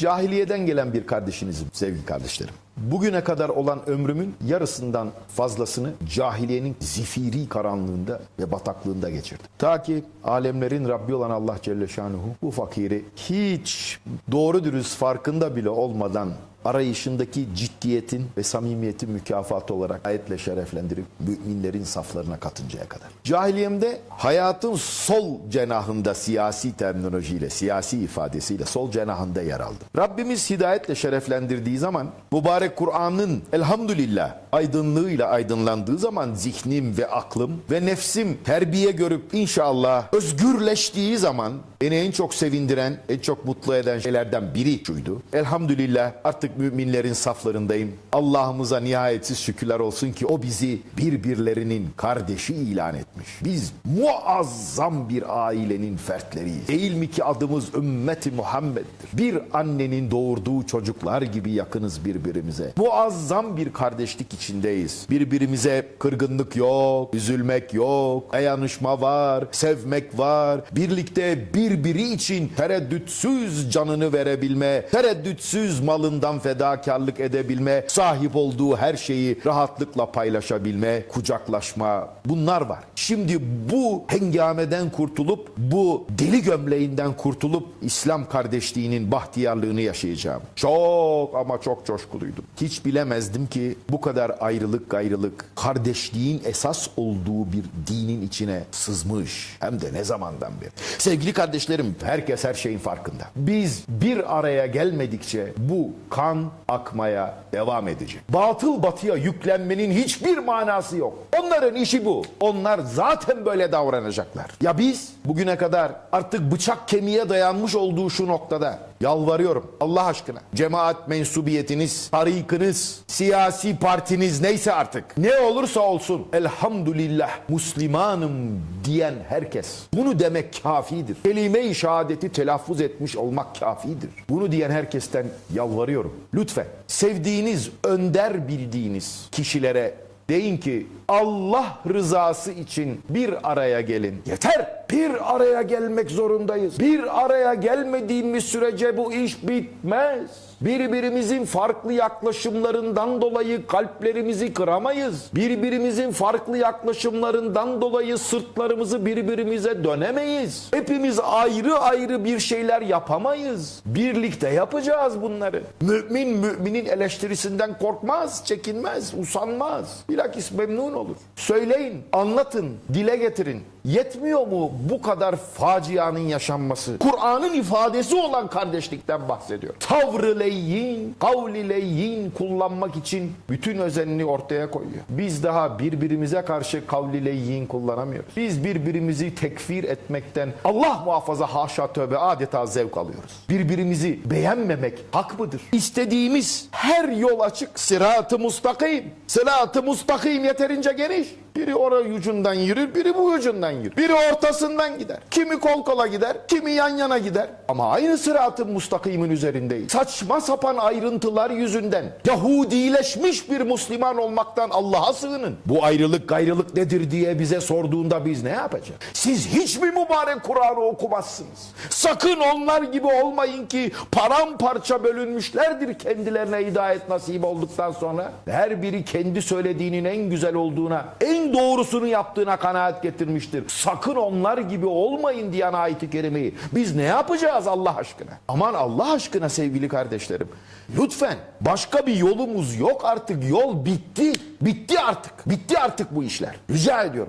Cahiliyeden gelen bir kardeşinizim sevgili kardeşlerim. Bugüne kadar olan ömrümün yarısından fazlasını cahiliyenin zifiri karanlığında ve bataklığında geçirdim. Ta ki alemlerin Rabbi olan Allah Celle Şanuhu bu fakiri hiç doğru dürüst farkında bile olmadan arayışındaki ciddiyetin ve samimiyetin mükafatı olarak ayetle şereflendirip müminlerin saflarına katıncaya kadar. Cahiliyemde hayatın sol cenahında siyasi terminolojiyle, siyasi ifadesiyle sol cenahında yer aldı. Rabbimiz hidayetle şereflendirdiği zaman mübarek Kur'an'ın elhamdülillah aydınlığıyla aydınlandığı zaman zihnim ve aklım ve nefsim terbiye görüp inşallah özgürleştiği zaman beni en çok sevindiren, en çok mutlu eden şeylerden biri şuydu. Elhamdülillah artık müminlerin saflarındayım. Allah'ımıza nihayetsiz şükürler olsun ki o bizi birbirlerinin kardeşi ilan etmiş. Biz muazzam bir ailenin fertleriyiz. Değil mi ki adımız ümmeti Muhammed'dir. Bir annenin doğurduğu çocuklar gibi yakınız birbirimize. Muazzam bir kardeşlik içindeyiz. Birbirimize kırgınlık yok, üzülmek yok, dayanışma var, sevmek var. Birlikte birbiri için tereddütsüz canını verebilme, tereddütsüz malından fedakarlık edebilme, sahip olduğu her şeyi rahatlıkla paylaşabilme, kucaklaşma bunlar var. Şimdi bu hengameden kurtulup, bu deli gömleğinden kurtulup İslam kardeşliğinin bahtiyarlığını yaşayacağım. Çok ama çok coşkuluydum. Hiç bilemezdim ki bu kadar ayrılık gayrılık kardeşliğin esas olduğu bir dinin içine sızmış. Hem de ne zamandan beri. Sevgili kardeşlerim herkes her şeyin farkında. Biz bir araya gelmedikçe bu kan akmaya devam edecek. Batıl batıya yüklenmenin hiçbir manası yok. Onların işi bu. Onlar zaten böyle davranacaklar. Ya biz bugüne kadar artık bıçak kemiğe dayanmış olduğu şu noktada yalvarıyorum Allah aşkına. Cemaat mensubiyetiniz, tarikınız, siyasi partiniz neyse artık ne olursa olsun elhamdülillah Müslümanım diyen herkes bunu demek kafidir. Kelime-i şehadeti telaffuz etmiş olmak kafidir. Bunu diyen herkesten yalvarıyorum. Lütfen sevdiğiniz, önder bildiğiniz kişilere Deyin ki Allah rızası için bir araya gelin. Yeter. Bir araya gelmek zorundayız. Bir araya gelmediğimiz sürece bu iş bitmez. Birbirimizin farklı yaklaşımlarından dolayı kalplerimizi kıramayız. Birbirimizin farklı yaklaşımlarından dolayı sırtlarımızı birbirimize dönemeyiz. Hepimiz ayrı ayrı bir şeyler yapamayız. Birlikte yapacağız bunları. Mümin müminin eleştirisinden korkmaz, çekinmez, usanmaz. Bilakis memnun olur. Söyleyin, anlatın, dile getirin. Yetmiyor mu bu kadar facianın yaşanması? Kur'an'ın ifadesi olan kardeşlikten bahsediyor. Tavrı leyyin, kavli leyyin kullanmak için bütün özenini ortaya koyuyor. Biz daha birbirimize karşı kavli leyyin kullanamıyoruz. Biz birbirimizi tekfir etmekten Allah muhafaza haşa tövbe adeta zevk alıyoruz. Birbirimizi beğenmemek hak mıdır? İstediğimiz her yol açık. Sırat-ı mustakim. Sırat-ı mustakim yeterince geniş. Biri oraya ucundan yürür, biri bu ucundan yürür. Biri ortasından gider. Kimi kol kola gider, kimi yan yana gider. Ama aynı sıratın mustakimin üzerindeyiz. Saçma sapan ayrıntılar yüzünden Yahudileşmiş bir Müslüman olmaktan Allah'a sığının. Bu ayrılık gayrılık nedir diye bize sorduğunda biz ne yapacağız? Siz hiç mi mübarek Kur'an'ı okumazsınız? Sakın onlar gibi olmayın ki paramparça bölünmüşlerdir kendilerine hidayet nasip olduktan sonra. Her biri kendi söylediğinin en güzel olduğuna, en doğrusunu yaptığına kanaat getirmiştir. Sakın onlar gibi olmayın diyen ayet-i kerimeyi. Biz ne yapacağız Allah aşkına? Aman Allah aşkına sevgili kardeşlerim. Lütfen başka bir yolumuz yok artık. Yol bitti. Bitti artık. Bitti artık bu işler. Rica ediyorum.